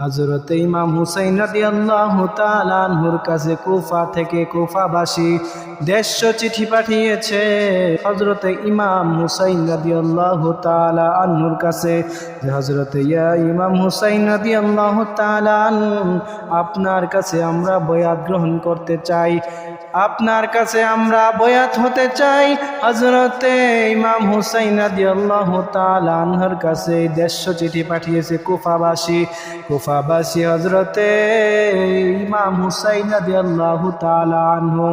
হজরত ইমাম হুসাইন রাদি আল্লাহ তালানহুর কাছে কুফা থেকে কুফাবাসী দেড়শো চিঠি পাঠিয়েছে। হজরত ইমাম হুসাইন রাদি আল্লাহ তালা আনহুর কাছে যে হজরত ইয়া ইমাম হুসাইন রাদি আল্লাহ তালান আপনার কাছে আমরা বয়াত গ্রহণ করতে চাই। আপনার কাছে আমরা বয়াত হতে চাই। হজরতে ইমাম হুসাইন রাদি আল্লাহ তালানহর কাছে দেড়শো চিঠি পাঠিয়েছে কুফাবাসী। কুফাবাসী হজরতে ইমাম হুসাইন আদি আল্লাহ তালানহু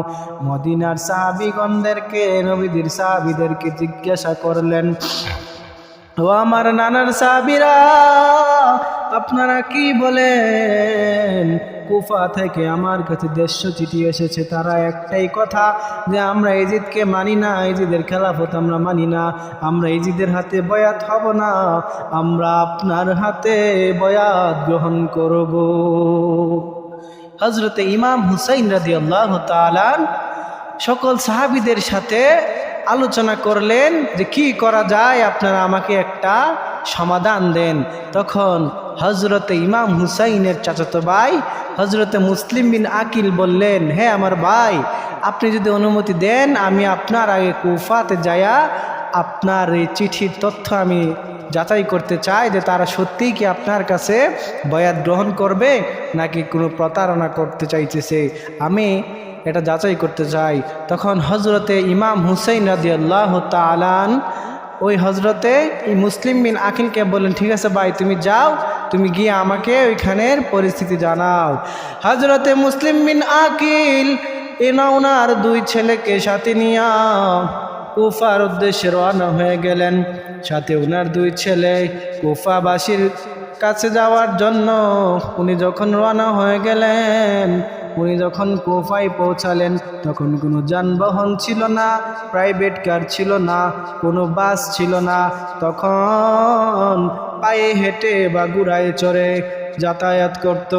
মদিনার সাহাবিগণদেরকে নবীদের সাহাবিদেরকে জিজ্ঞাসা করলেন ও আমার নানার সাবিরা, আপনারা কি বলেন? কুফা থেকে আমার কাছে দেড়শো চিঠি এসেছে, তারা একটাই কথা যে আমরা ইজিদকে মানি না, ইজিদের খেলাফত আমরা মানি না, আমরা ইজিদের হাতে বয়াত হব না, আমরা আপনার হাতে বয়াত গ্রহণ করব। হজরতে ইমাম হুসাইন রাজি আল্লাহ তালান সকল সাহাবিদের সাথে আলোচনা করলেন যে কি করা যায়, আপনারা আমাকে একটা সমাধান দেন। তখন হজরতে ইমাম হুসাইনের চাচাতো ভাই হজরতে মুসলিম বিন আকিল বললেন হ্যাঁ আমার ভাই, আপনি যদি অনুমতি দেন, আমি আপনার আগে কুফাতে যায়া আপনার এই চিঠির তথ্য আমি যাচাই করতে চাই যে তারা সত্যিই কি আপনার কাছে বয়াত গ্রহণ করবে নাকি কোনো প্রতারণা করতে চাইতেছে। আমি এটা যাচাই করতে চাই। তখন হজরতে ইমাম হুসাইন রাজি আল্লাহ তালান ওই হজরতে মুসলিম বিন আকিলকে বললেন, ঠিক আছে ভাই, তুমি যাও, তুমি গিয়ে আমাকে ওইখানের পরিস্থিতি জানাও। হজরতে মুসলিম বিন আকিল এনা ওনার দুই ছেলেকে সাথে নিয়া কুফার উদ্দেশ্যে রওনা হয়ে গেলেন। সাথে ওনার দুই ছেলে কুফাবাসীর কাছে যাওয়ার জন্য উনি যখন রওনা হয়ে গেলেন উনি যখন কোফায় পৌঁছালেন, তখন কোনো যানবাহন ছিল না প্রাইভেট কার ছিল না, কোনো বাস ছিল না। তখন পায়ে হেঁটে বা গুড়ায় চড়ে যাতায়াত করত।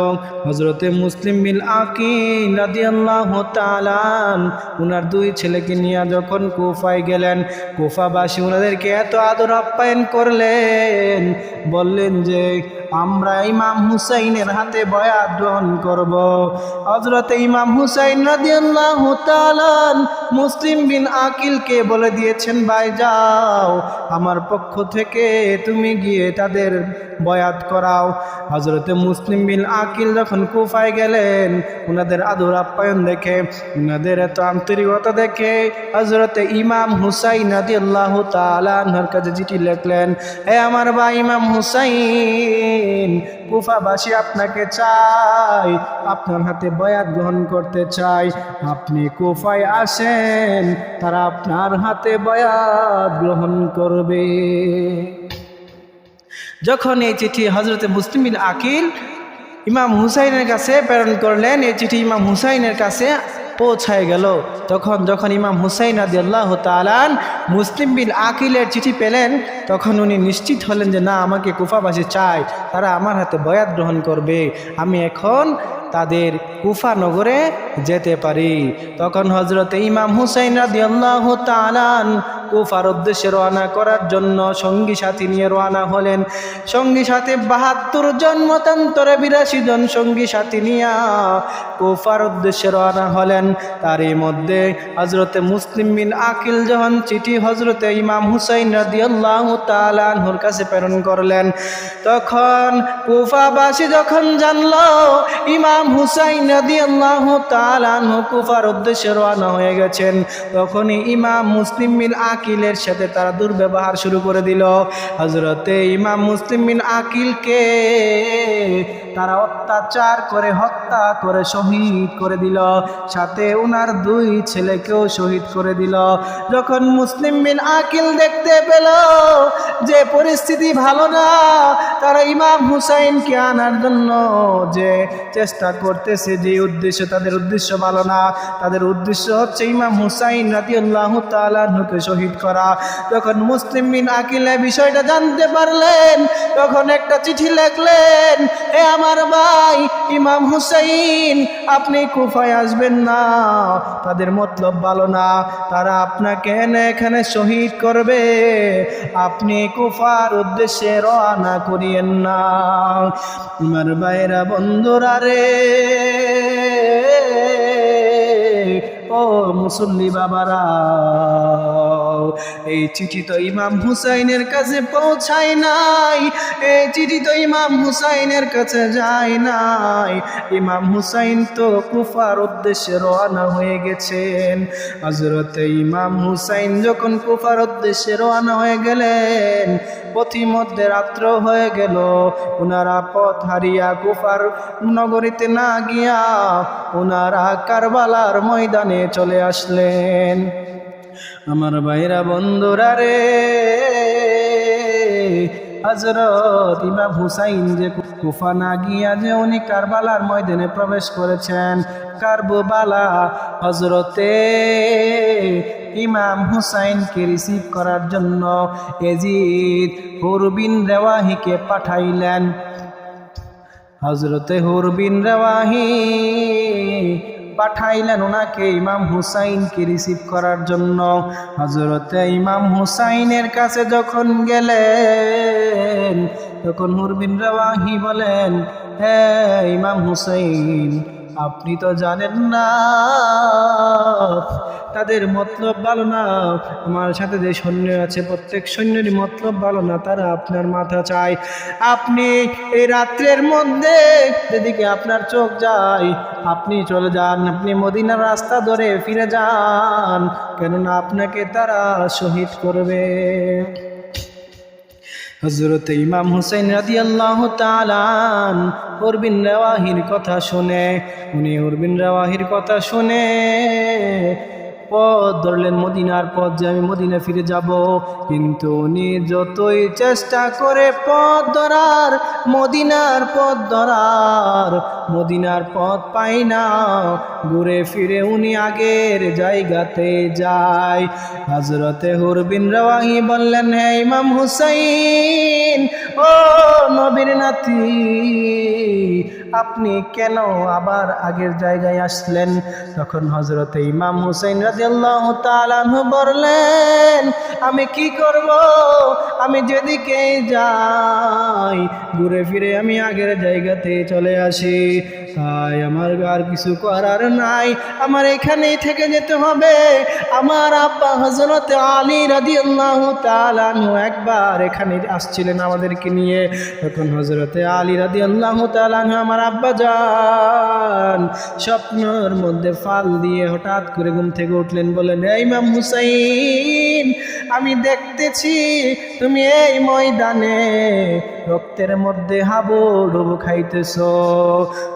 হজরতে মুসলিম বিল আকিন রাদিয়াল্লাহ তালান উনার দুই ছেলেকে নিয়ে যখন কোফায় গেলেন, কোফাবাসী ওনাদেরকে এত আদর আপ্যায়ন করলেন, বললেন যে আমরা ইমাম হুসাইনের হাতে বয়াত গ্রহণ করব। হজরতে ইমাম হুসাইন রাদিয়াল্লাহ তালান মুসলিম বিন আকিলকে বলে দিয়েছেন, ভাই, যাও, আমার পক্ষ থেকে তুমি গিয়ে তাদের বয়াত করাও। হজরতে মুসলিম বিন আকিল যখন কুফায় গেলেন ওনাদের আদর আপ্যায়ন দেখে ওনাদের এত আন্তরিকতা দেখে হজরতে ইমাম হুসাইন রাদি আল্লাহ তালার কাছে চিঠি লিখলেন হে আমার ভাই ইমাম হুসাইন কুফাবাসী আপনাকে চাই আপনার হাতে বয়াত গ্রহণ করতে চাই আপনি কুফায় আসেন, তারা আপনার হাতে বয়াত গ্রহণ করবে। যখন এই চিঠি হজরতে মুসলিম আকিল ইমাম হুসাইনের কাছে প্রেরণ করলেন, এই চিঠি ইমাম হুসাইনের কাছে পৌঁছায় গেল। তখন যখন ইমাম হুসাইন আদি আল্লাহ তালান মুসলিম বিন আকিলের চিঠি পেলেন, তখন উনি নিশ্চিত হলেন যে, না, আমাকে কুফাবাসী চায়। তারা আমার হাতে বয়াত গ্রহণ করবে। আমি এখন তাদের কুফা নগরে যেতে পারি। তখন হজরত ইমাম হুসাইন রাদি আল্লাহ তালান কুফার উদ্দেশ্যে রওনা করার জন্য সঙ্গী সাথী নিয়ে রওনা হলেন। সঙ্গী সাথে বাহাত্তর জন, মতান্তরে বিরাশি জন সঙ্গী সাথী নিয়ে কুফার উদ্দেশ্যে রওনা হলেন। তারই মধ্যে হজরতে মুসলিম বিন আকিল যখন চিঠি হজরতে ইমাম হুসাইন রাদি আল্লাহ তালানহুর কাছে প্রেরণ করলেন, তখন কুফাবাসী যখন জানল, ইমাম হুসাইন রাদি আল্লাহ তালানহু কুফার উদ্দেশ্যে রওনা হয়ে গেছেন, তখনই ইমাম মুসলিম বিন আকিলের সাথে তারা দুর্ব্যবহার শুরু করে দিল। হজরতে ইমাম মুসলিম বিন আকিলকে তারা অত্যাচার করে, হত্যা করে, শহীদ করে দিল। সাথে উনার দুই ছেলেকেও শহীদ করে দিল। যখন মুসলিম বিন আকিল দেখতে পেল যে পরিস্থিতি ভালো না, তারা ইমাম হুসাইনকে আনার জন্য যে চেষ্টা করতেছে, যে উদ্দেশ্য তাদের উদ্দেশ্য ভালো না, তাদের উদ্দেশ্য হচ্ছে ইমাম হুসাইন রাতি আল্লাহ তালুকে শহীদ করা। যখন মুসলিম বিন আকিলে বিষয়টা জানতে পারলেন, তখন একটা চিঠি লেখলেন, এ আমার ভাই ইমাম হুসাইন, আপনি কুফায় আসবেন না। তাদের মতলব ভালো না। তারা আপনাকে এনে এখানে শহীদ করবে। আপনি কুফার উদ্দেশ্যে রওনা করিয়েন না। আমার বাইরা বন্ধুরা রে। ও মুসল্লি বাবারা। এই চিঠি তো ইমাম হুসাইনের কাছে পৌঁছায় নাই। এই চিঠি তো ইমাম হুসাইনের কাছে যায় নাই। ইমাম হুসাইন তো কুফার উদ্দেশ্যে রওনা হয়ে গেছেন। হজরতে ইমাম হুসাইন যখন কুফার উদ্দেশ্যে রওনা হয়ে গেলেন, পথিমধ্যে রাত্র হয়ে গেল। ওনারা পথ হারিয়া কুফার নগরীতে না গিয়া ওনারা কারবালার ময়দানে চলে আসলেন। আমার ভাইরা বন্ধুরা রে। হজরত ইমাম হুসাইন যে কুফা না গিয়া যে উনি কারবালার ময়দানে প্রবেশ করেছেন কারবালা হজরতে ইমাম হুসাইনকে রিসিভ করার জন্য এজিদ হুরবিন রেওয়াহিকে পাঠাইলেন। হজরতে হুরবিন রেওয়াহি পাঠাইলেন ওনাকে ইমাম হুসাইনকে রিসিভ করার জন্য। হজরতে ইমাম হুসাইনের কাছে যখন গেলেন, তখন হুরবিন রাহি বলেন হ্যাঁ ইমাম হুসাইন, আপনি তো জানেন না তাদের মতলব ভালো না। আমার সাথে যে সৈন্য আছে, প্রত্যেক সৈন্যেরই মতলব ভালো না, তারা আপনার মাথা চায়। আপনি এই রাত্রের মধ্যে যেদিকে আপনার চোখ যায়, আপনি চলে যান, আপনি মদিনার রাস্তা ধরে ফিরে যান, কেননা আপনাকে তারা শহীদ করবে। হজরত ইমাম হুসেন রাদি আল্লাহ তালান উরবিন রাওয়াহির কথা শুনে, উনি উরবিন রেওয়াহির কথা শুনে পথ ধরলেন মদিনার পথ যে আমি মদিনা ফিরে যাব। কিন্তু উনি যতই চেষ্টা করে পথ ধরার, মদিনার পথ ধরার, মদিনার পথ পাই না। ঘুরে ফিরে উনি আগের জায়গাতে যায়। হজরতে হুরবিন রাওয়াহি বললেন, হে ইমাম হুসাইন, ও নবীর নাতি আপনি কেন আবার আগের জায়গায় আসলেন? তখন হজরত ইমাম হুসাইন রাজিয়াল্লাহ তালানহু বললেন, আমি কি করব? আমি যেদিকে যাই, ঘুরে ফিরে আমি আগের জায়গাতে চলে আসি। তাই আমার আর কিছু করার নাই। আমার এখানেই থেকে যেতে হবে। আমার আব্বা হজরত আলী রাজি আল্লাহ তালানহু একবার এখানে আসছিলেন আমাদেরকে নিয়ে। তখন হজরতে আলী রাদি আল্লাহ তালানহু আমার আব্বা যান। স্বপ্নর মধ্যে ফাল দিয়ে হঠাৎ করে ঘুম থেকে উঠলেন বলেন এই ইমাম হুসাইন, আমি দেখতেছি তুমি এই ময়দানে রক্তের মধ্যে হাবু ডুবু খাইতেছ।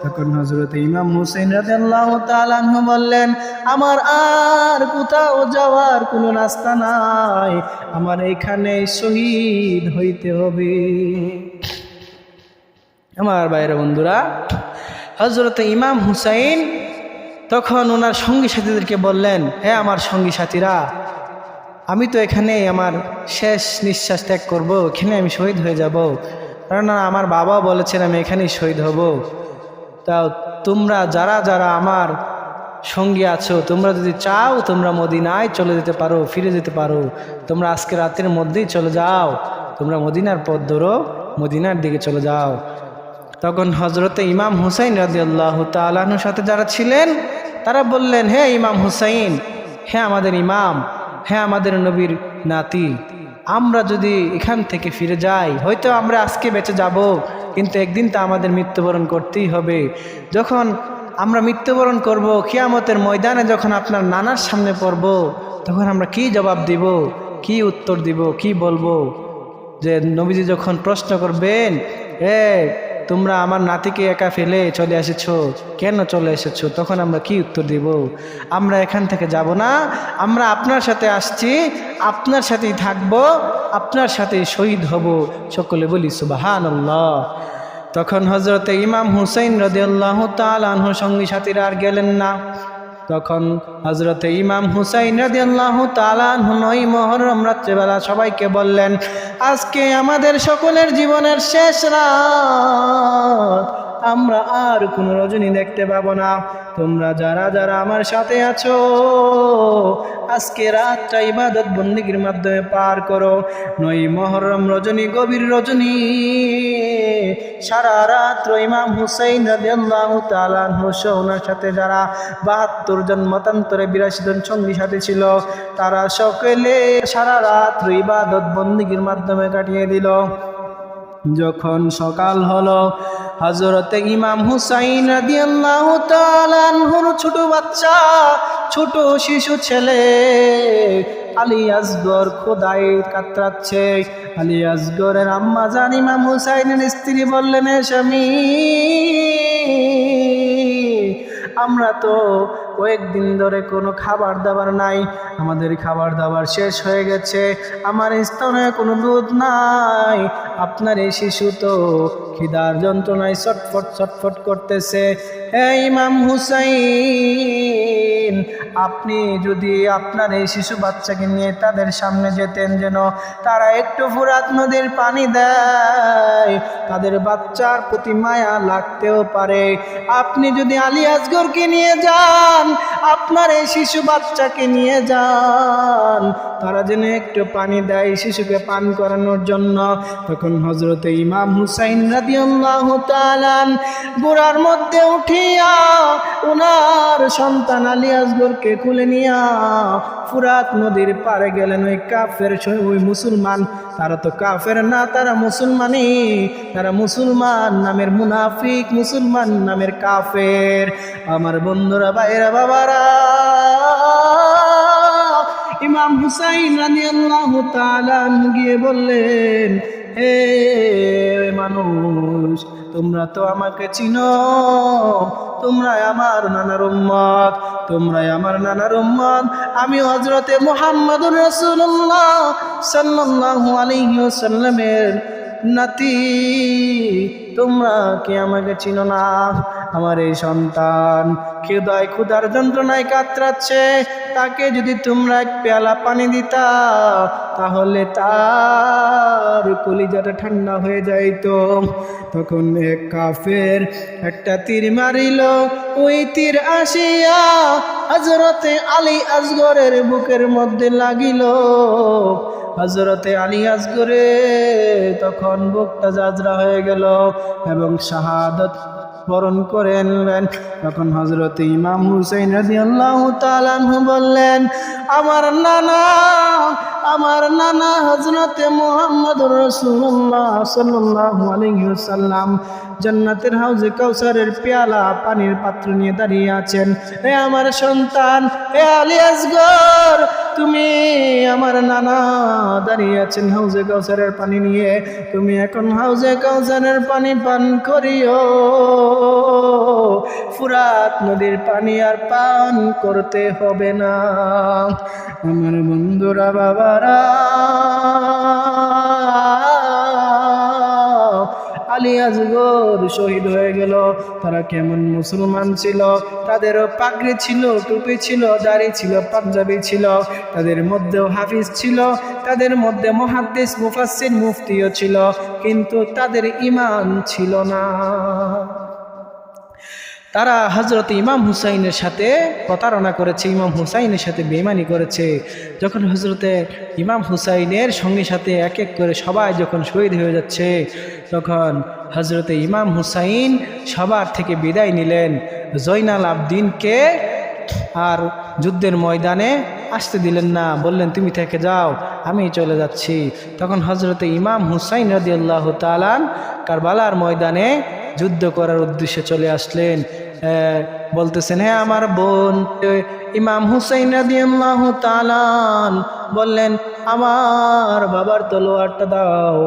তখন হজরত ইমাম হুসেন রাদিয়াল্লাহ তাআলাহু বললেন, আমার আর কোথাও যাওয়ার কোনো রাস্তা নাই। আমার এখানে শহীদ হইতে হবে। আমার বাইরে বন্ধুরা হজরত ইমাম হুসাইন তখন ওনার সঙ্গী সাথীদেরকে বললেন হ্যাঁ আমার সঙ্গী সাথীরা আমি তো এখানে আমার শেষ নিঃশ্বাস ত্যাগ করব, এখানে আমি শহীদ হয়ে যাব। কেননা আমার বাবা বলেছেন, আমি এখানেই শহীদ হব। তা তোমরা যারা যারা আমার সঙ্গী আছো, তোমরা যদি চাও তোমরা মদিনায় চলে যেতে পারো, ফিরে যেতে পারো। তোমরা আজকে রাতের মধ্যেই চলে যাও। তোমরা মদিনার পথ ধরো, মদিনার দিকে চলে যাও। তখন হজরতে ইমাম হুসাইন রাজি আল্লাহ তালাহর সাথে যারা ছিলেন, তারা বললেন, হে ইমাম হুসাইন হ্যাঁ আমাদের ইমাম হ্যাঁ আমাদের নবীর নাতি। আমরা যদি এখান থেকে ফিরে যাই, হয়তো আমরা আজকে বেঁচে যাব, কিন্তু একদিন তা আমাদের মৃত্যুবরণ করতেই হবে। যখন আমরা মৃত্যুবরণ করব, কিয়ামতের ময়দানে যখন আপনার নানার সামনে পড়ব, তখন আমরা কি জবাব দিব, কি উত্তর দিব, কি বলব? যে নবীজি যখন প্রশ্ন করবেন, এ তোমরা আমার নাতিকে একা ফেলে চলে এসেছ। কেন চলে এসেছ? তখন আমরা কি উত্তর দিব? আমরা এখান থেকে যাব না। আমরা আপনার সাথে আসছি। আপনার সাথেই থাকব। আপনার সাথে শহীদ হব। সকলে বলি সুবাহান আল্লাহ তখন হজরতে ইমাম হুসাইন রদিয়াল্লাহ আনহ সঙ্গী সাথীরা আর গেলেন না। তখন হজরতে ইমাম হুসাইন রাজিয়াল্লাহ তালানই মহরম রাত্রেবেলা সবাইকে বললেন, আজকে আমাদের সকলের জীবনের শেষ রাত। আমরা আর কোনো রজনী দেখতে পাবো না। তোমরা যারা যারা আমার সাথে আছো আজকে রাতটা ইবাদত বন্দিগির মাধ্যমে পার করো। নই মহরম রজনী, গভীর রজনী। সারা রাত্র ইমাম হুসাইন সহ সাথে যারা বাহাত্তর জন মতান্তরে বিরাশি জন সঙ্গী সাথে ছিল, তারা সকলে সারা রাত্র ইবাদত বন্দিগির মাধ্যমে কাটিয়ে দিল। যখন সকাল হলো হজরতে ইমাম হুসাইন রাদিয়াল্লাহু তালান আনহুর ছোট বাচ্চা, ছোট শিশু ছেলে। আলী আসগর খোদাই কাতরাচ্ছে। আলী আসগরের আম্মা জান ইমাম হুসাইনের স্ত্রী বললেন, "এ স্বামী, আমরা তো কয়েকদিন ধরে কোনো খাবার দাবার নাই। আমাদের খাবার দাবার শেষ হয়ে গেছে। আমার স্তনে কোনো দুধ নাই। আপনার এই শিশু তো খিদার যন্ত্রণায় ছটফট ছটফট করতেছে। হে ইমাম হুসাইন, আপনি যদি আপনার এই শিশু বাচ্চাকে নিয়ে তাদের সামনে যেতেন যেন তারা একটু ফুরাত নদীর পানি দেয়। তাদের বাচ্চার প্রতি মায়া লাগতেও পারে। আপনি যদি আলী আসগরকে নিয়ে যান আপনার এই শিশু বাচ্চাকে নিয়ে যান। তারা যেন একটু পানি দেয় শিশুকে পান করানোর জন্য। তখন হজরতে ইমাম হুসাইন রাদিয়াল্লাহু তাআলান গোড়ার মধ্যে উঠিয়া ওনার সন্তান আলী আসগরকে খুলে নিয়া ফুরাত নদীর পারে গেলেন ওই কাফের ওই মুসলমান। তারা তো কাফের না, তারা মুসলমানই। তারা মুসলমান নামের মুনাফিক, মুসলমান নামের কাফের। আমার বন্ধুরা বাইরা বাবারা। ইমাম হুসাইন তাআলা আনহু গিয়ে বললেন, হে মানুষ, তোমরা তো আমাকে চিনো তোমরা আমার নানার উম্মত তোমরা আমার নানার উম্মত। আমি হজরতে মুহাম্মদুর রাসূলুল্লাহ সাল্লাল্লাহু আলাইহি ওয়াসাল্লামের নাতি, তোমরা কি আমাকে চিনো না? আমার এই সন্তান। ক্ষুদায় ক্ষুদার যন্ত্রণায় কাতরাচ্ছে। তাকে যদি তোমরা এক পেয়ালা পানি দিতা, তাহলে তার কলিজাটা ঠান্ডা হয়ে যাইত। তখন এক কাফের একটা তীর মারিল। ওই তীর আসিয়া হজরতে আলী আসগরের বুকের মধ্যে লাগিল। হজরতে আলী আসগরে তখন বুকটা জাজরা হয়ে গেল এবং শাহাদত বরণ করে নিলেন তখন হজরত ইমাম হুসেন রাদিয়াল্লাহু তাআলা আনহু বললেন, আমার নানা আমার নানা হজরতে মোহাম্মদ রাসূলুল্লাহ সাল্লাল্লাহু আলাইহি ওয়াসাল্লাম জান্নাতের হাউজে কাউসারের পেয়ালা পানির পাত্র নিয়ে দাঁড়িয়ে আছেন। হে আমার সন্তান, হে আলী আসগর, তুমি আমার নানা দাঁড়িয়ে আছেন হাউজে কাউসারের পানি নিয়ে। তুমি এখন হাউজে কাউসারের পানি পান করিও। ফুরাত নদীর পানি আর পান করতে হবে না। আমার বন্ধুরা, বাবারা, আলী আজগর শহীদ হয়ে গেল। তারা কেমন মুসলমান ছিল? তাদেরও পাগড়ি ছিল, টুপি ছিল, দাড়ি ছিল, পাঞ্জাবি ছিল। তাদের মধ্যেও হাফিজ ছিল, তাদের মধ্যে মহাদ্দেশ মুফাসির মুফতিও ছিল। কিন্তু তাদের ইমান ছিল না। তারা হজরত ইমাম হুসাইনের সাথে প্রতারণা করেছে, ইমাম হুসাইনের সাথে বেমানি করেছে। যখন হজরতে ইমাম হুসাইনের সঙ্গে সাথে এক এক করে সবাই যখন শহীদ হয়ে যাচ্ছে, তখন হজরতে ইমাম হুসাইন সবার থেকে বিদায় নিলেন। জৈনাল আবদিনকে আর যুদ্ধের ময়দানে আসতে দিলেন না। বললেন, তুমি থেকে যাও আমি চলে যাচ্ছি। তখন হজরতে ইমাম হুসাইন রদি আল্লাহ তালান কারবালার ময়দানে যুদ্ধ করার উদ্দেশ্যে চলে আসলেন। বলতেছেন হ্যাঁ আমার বোন। ইমাম হুসাইন রাদি আল্লাহ তালান বললেন, আমার বাবার তলোয়ারটা দাও,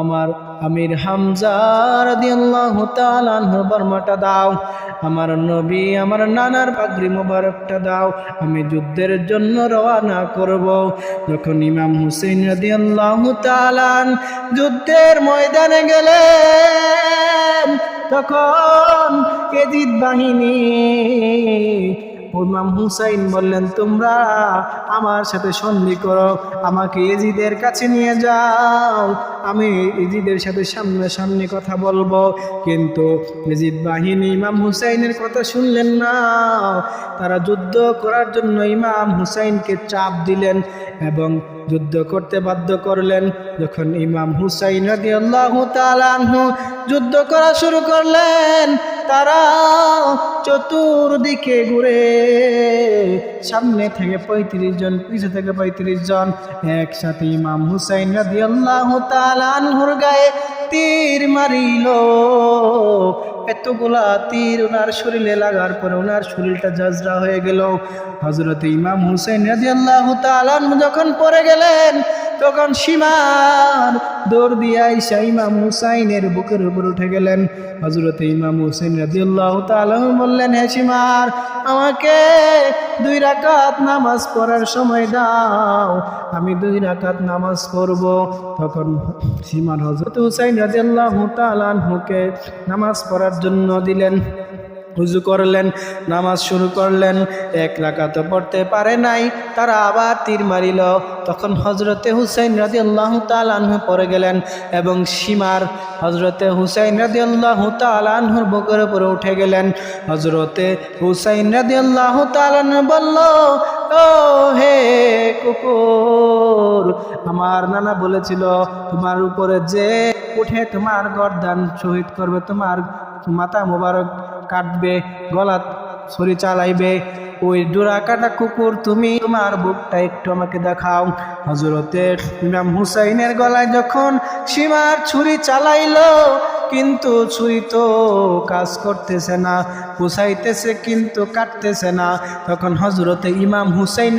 আমার আমির হামজার রাদিয়াল্লাহু তাআলা আনহুর বর্মাটা দাও। আমার নবী, আমার নানার পাগড়ি মোবারকটা দাও। আমি যুদ্ধের জন্য রওনা করব। যখন ইমাম হুসেন রাদিয়াল্লাহু তাআলা যুদ্ধের ময়দানে গেলেন, তখন এজিদ বাহিনী ইমাম হুসাইন বললেন, তোমরা আমার সাথে সন্ধি করো, আমাকে এজিদের কাছে নিয়ে যাও। আমি এজিদের সাথে সামনে সামনে কথা বলব। কিন্তু এজিদ বাহিনী ইমাম হুসাইনের কথা শুনলেন না। তারা যুদ্ধ করার জন্য ইমাম হুসাইনকে চাপ দিলেন এবং যুদ্ধ করতে বাধ্য করলেন। যখন ইমাম হুসাইন তাআলা আনহু যুদ্ধ করা শুরু করলেন তারা চতুর্দিকে ঘুরে, সামনে থেকে পঁয়ত্রিশ জন পিছনে থেকে পঁয়ত্রিশ জন, একসাথে ইমাম হুসাইন নদিয়াম্লাহু তালান হুর গায়ে তীর মারিল। এতগুলা তীর ওনার শরীরে লাগার পরে ওনার শরীরটা জাজরা হয়ে গেল। হজরত ইমাম হুসেন রাদিয়াল্লাহু তাআলা আনহু যখন পড়ে গেলেন, তখন সীমার দৌড় দিয়ে আইসা ইমাম হুসাইনের বুকের উপর উঠে গেলেন। হজরত ইমাম হুসেন রাদিয়াল্লাহু তাআলা বললেন, হে সীমার, আমাকে দুই রাকাত নামাজ পড়ার সময় দাও। আমি দুই রাকাত নামাজ পড়ব। তখন সীমার হজরত হুসাইন রাদিয়াল্লাহু তাআলা আনহুকে নামাজ পড়ার জন্য দিলেন হুজু করলেন, নামাজ শুরু করলেন, এক রাকাত পড়তে পারে নাই, তারা আবার তীর মারিল। তখন হজরতে হুসাইন রাজি আল্লাহ তালানহু পরে গেলেন এবং সীমার হজরতে হুসাইন রাজি আল্লাহ তালানহুর বুকের উপরে উঠে গেলেন। হজরতে হুসাইন রাজি আল্লাহ তালানহু বলল, ও হে কুকুর, আমার নানা বলেছিল, তোমার উপরে যে উঠে তোমার গরদান শহীদ করবে, তোমার মাথা মোবারক কাটবে গলা ছড়ি চালাইবে। ওই ডোরা কাটা কুকুর, তুমি তোমার বুকটা একটু আমাকে দেখাও। হজরতের ইমাম হুসাইনের গলায় যখন সীমার ছুরি চালাইলো কিন্তু ছুরি তো কাজ করতেছে না, পুষাইতেছে কিন্তু কাটতেছে না। তখন হজরতে ইমাম হুসাইন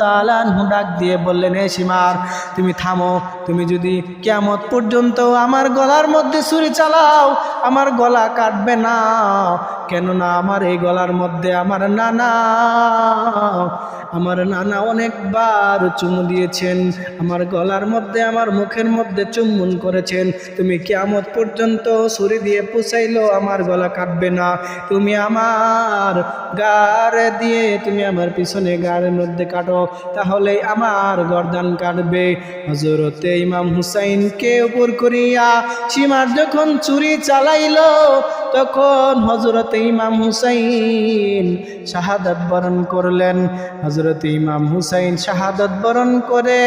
তাআলা আনহু ডাক দিয়ে বললেন হে সীমার, তুমি থামো, তুমি যদি কেমত পর্যন্ত আমার গলার মধ্যে ছুরি চালাও, আমার গলা কাটবে না। কেননা আমার এই গলার মধ্যে আমার নানা আমার নানা অনেকবার চুমু দিয়েছেন, আমার গলার মধ্যে, আমার মুখের মধ্যে চুম্বন করেছেন। তুমি কেমত পর্যন্ত ছুরি দিয়ে পুষাইলো, আমার গলা কাটবে না। তুমি আমার গাড়ে দিয়ে, তুমি আমার পিছনে গাড়ের মধ্যে কাটো, তাহলে আমার গরদান কাটবে। হজরতে ইমাম হুসাইনকে উপর করিয়া সীমার যখন চুরি চালাইলো, তখন হজরতে ইমাম হুসাইন শাহাদাত বরণ করলেন। হজরত ইমাম হুসাইন শাহাদত বরণ করে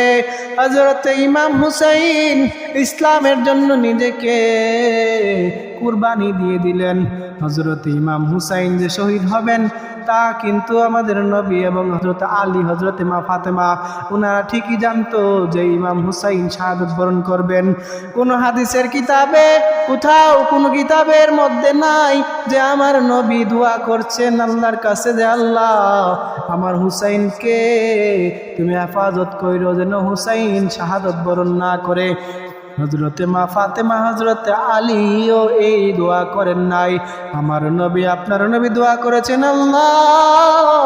হজরত ইমাম হুসাইন ইসলামের জন্য নিজেকে কুরবানি দিয়ে দিলেন। হজরত ইমাম হুসাইন যে শহীদ হবেন, তা কিন্তু আমাদের নবী এবং হজরত আলী হজরত মা ফাতেমা ওনারা ঠিকই জানতো যে ইমাম হুসাইন শাহাদত বরণ করবেন। কোন হাদিসের কিতাবে, কোথাও কোনো কিতাবের মধ্যে নাই যে আমার নবী দোয়া করছেন আল্লাহর কাছে যে আল্লাহ, আমার হুসাইনকে তুমি হেফাজত কইরো যেন হুসাইন শাহাদত বরণ না করে। হজরতে মা ফাতেমা হজরতে আলীও এই দোয়া করেন নাই। আমার নবী, আপনার নবী দোয়া করেছেন আল্লাহ।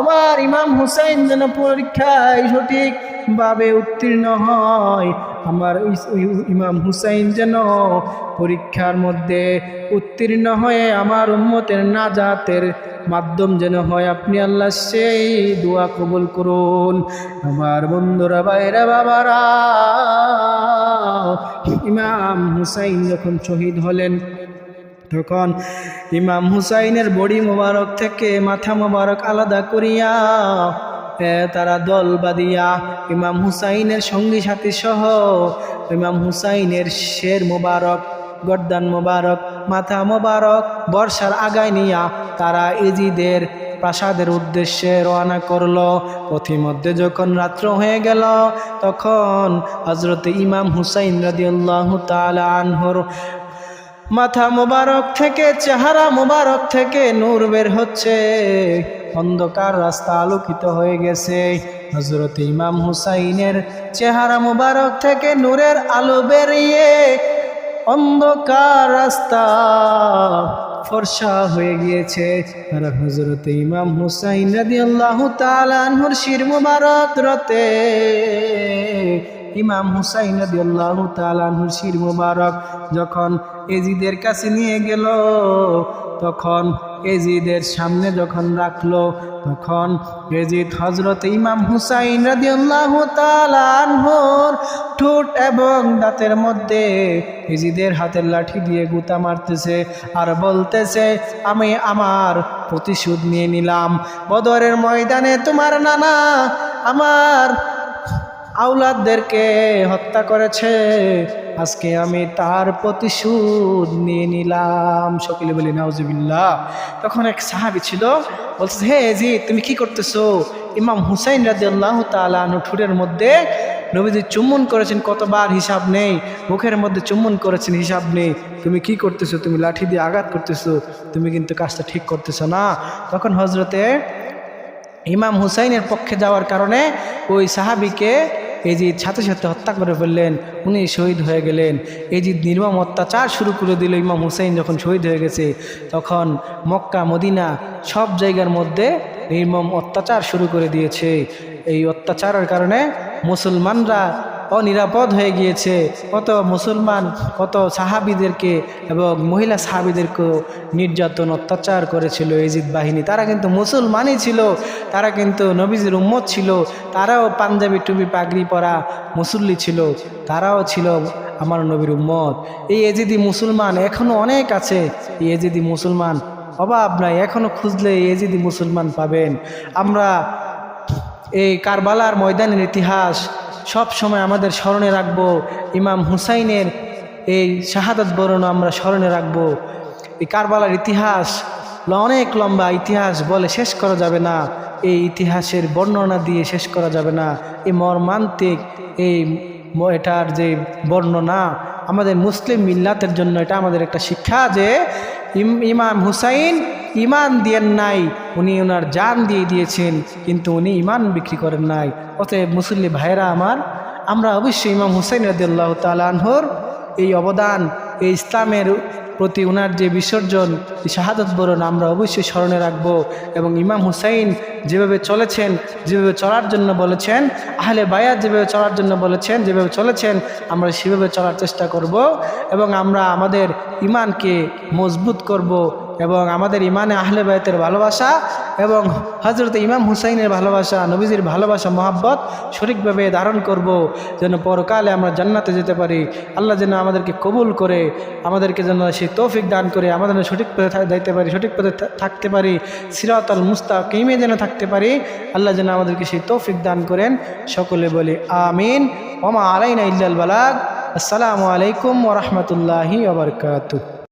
আমার ইমাম হুসাইন যেন পরীক্ষায় সঠিকভাবে উত্তীর্ণ হয়। আমার ইমাম হুসাইন যেন পরীক্ষার মধ্যে উত্তীর্ণ হয়ে আমার উম্মতের নাজাতের মাধ্যম যেন হয়, আপনি আল্লাহ সেই দোয়া কবুল করুন। আমার বন্ধুরা বাইরা বাবারা ইমাম হুসাইন যখন শহীদ হলেন, তখন ইমাম হুসাইনের বডি মোবারক থেকে মাথা মোবারক আলাদা করিয়া তারা দল বাঁধিয়া ইমাম হুসাইনের সঙ্গী সাথী সহ ইমাম হুসাইনের শের মোবারক, গর্দান মোবারক, মাথা মোবারক, বর্ষার আগায় নিয়া তারা ইজিদের প্রাসাদের উদ্দেশ্যে রওনা করল। পথিমধ্যে যখন রাত্র হয়ে গেল, তখন হজরত ইমাম হুসাইন রাদিয়াল্লাহু তাআলা আনহুর মাথা মোবারক থেকে, চেহারা মোবারক থেকে নূর বের হচ্ছে। অন্ধকার রাস্তা আলোকিত হয়ে গেছে। হজরত ইমাম হুসাইনের চেহারা মোবারক থেকে নূরের আলো বেরিয়ে অন্ধকার রাস্তা ফর্সা হয়ে গিয়েছে। আর হজরত ইমাম হুসাইন রাদিয়াল্লাহু তাআলা আনহুর শির মুবারক রতে ইমাম হুসাইন রাদিয়াল্লাহু তাআলা আনহুর শির মুবারক যখন এজিদের কাছে নিয়ে গেল, তখন এজিদের সামনে যখন রাখল, তখন এজিদ হজরত ইমাম হুসাইন রাদিয়াল্লাহু তাআলা আনহুর ঠোঁট এবং দাঁতের মধ্যে এজিদের হাতের লাঠি দিয়ে গুতা মারতেছে আর বলতেছে, আমি আমার প্রতিশোধ নিয়ে নিলাম। বদরের ময়দানে তোমার নানা, আমার আউলাদদেরকে হত্যা করেছে। আজকে আমি তার প্রতিশোধ নিয়ে নিলাম। সকলে বলি, নাউজুবিল্লাহ। তখন এক সাহাবি ছিল, বলছে, হে জি তুমি কি করতেছো? ইমাম হুসাইন রাজি আল্লাহ তালু ঠুরের মধ্যে, নবীজি চুম্বন করেছেন, কতবার হিসাব নেই। মুখের মধ্যে চুম্বন করেছেন, হিসাব নেই। তুমি কি করতেছো? তুমি লাঠি দিয়ে আঘাত করতেছো। তুমি কিন্তু কাজটা ঠিক করতেছো না। তখন হজরতে ইমাম হুসাইনের পক্ষে যাওয়ার কারণে ওই সাহাবিকে এজিদ সাথে সাথে হত্যা করে ফেললেন, উনি শহীদ হয়ে গেলেন। এজিদ নির্মম অত্যাচার শুরু করে দিল ইমাম হুসেন যখন শহীদ হয়ে গেছে। তখন মক্কা, মদিনা সব জায়গার মধ্যে নির্মম অত্যাচার শুরু করে দিয়েছে। এই অত্যাচারের কারণে মুসলমানরা অনিরাপদ হয়ে গিয়েছে। কত মুসলমান, কত সাহাবিদেরকে এবং মহিলা সাহাবিদেরকেও নির্যাতন, অত্যাচার করেছিল এজিদ বাহিনী। তারা কিন্তু মুসলমানই ছিল, তারা কিন্তু নবীজির উম্মত ছিল, তারাও পাঞ্জাবি টুপি, পাগড়ি পরা মুসল্লি ছিল, তারাও ছিল আমার নবীর উম্মত। এই এজিদি মুসলমান এখনও অনেক আছে। এই এজিদি মুসলমান অভাব নাই এখনও খুঁজলে এজিদি মুসলমান পাবেন। আমরা এই কারবালার ময়দানের ইতিহাস সব সময় আমাদের স্মরণে রাখব। ইমাম হুসাইনের এই শাহাদত বরণ আমরা স্মরণে রাখব। এই কারবালার ইতিহাস, অনেক লম্বা ইতিহাস বলে শেষ করা যাবে না। এই ইতিহাসের বর্ণনা দিয়ে শেষ করা যাবে না। এই মর্মান্তিক এই এটার যে বর্ণনা আমাদের মুসলিম মিল্লাতের জন্য এটা আমাদের একটা শিক্ষা যে ইম- ইমাম হুসাইন ইমান দিয়েন নাই, উনি ওনার জান দিয়ে দিয়েছেন, কিন্তু উনি ইমান বিক্রি করেন নাই। অতএব মুসল্লি ভাইরা আমার, আমরা অবশ্যই ইমাম হুসাইন রদুল্লাহ তালাহর এই অবদান, এই ইসলামের প্রতি ওনার যে বিসর্জন শাহাদত বরণ আমরা অবশ্যই স্মরণে রাখব এবং ইমাম হুসাইন যেভাবে চলেছেন, যেভাবে চলার জন্য বলেছেন, আহলে বায়াত যেভাবে চলার জন্য বলেছেন, যেভাবে চলেছেন, আমরা সেভাবে চলার চেষ্টা করব এবং আমরা আমাদের ইমানকে মজবুত করব এবং আমাদের ইমানে আহলে বায়তের ভালোবাসা এবং হজরত ইমাম হুসাইনের ভালোবাসা, নবীজির ভালোবাসা, মহাব্বত সঠিকভাবে ধারণ করব যেন পরকালে আমরা জান্নাতে যেতে পারি। আল্লাহ যেন আমাদেরকে কবুল করে, আমাদেরকে যেন সেই তৌফিক দান করে, আমাদের সঠিক পথে যাইতে পারি, সঠিক পথে থাকতে পারি সিরাত আল মুস্তাকিমে যেন থাকতে পারি। আল্লাহ যেন আমাদেরকে সেই তৌফিক দান করেন। সকলে বলি আমিন। ওমা আলাইনা ইল্লাল বালাগ। আসসালামু আলাইকুম ওরহমতুল্লাহি ওবরকাতু wabarakatuh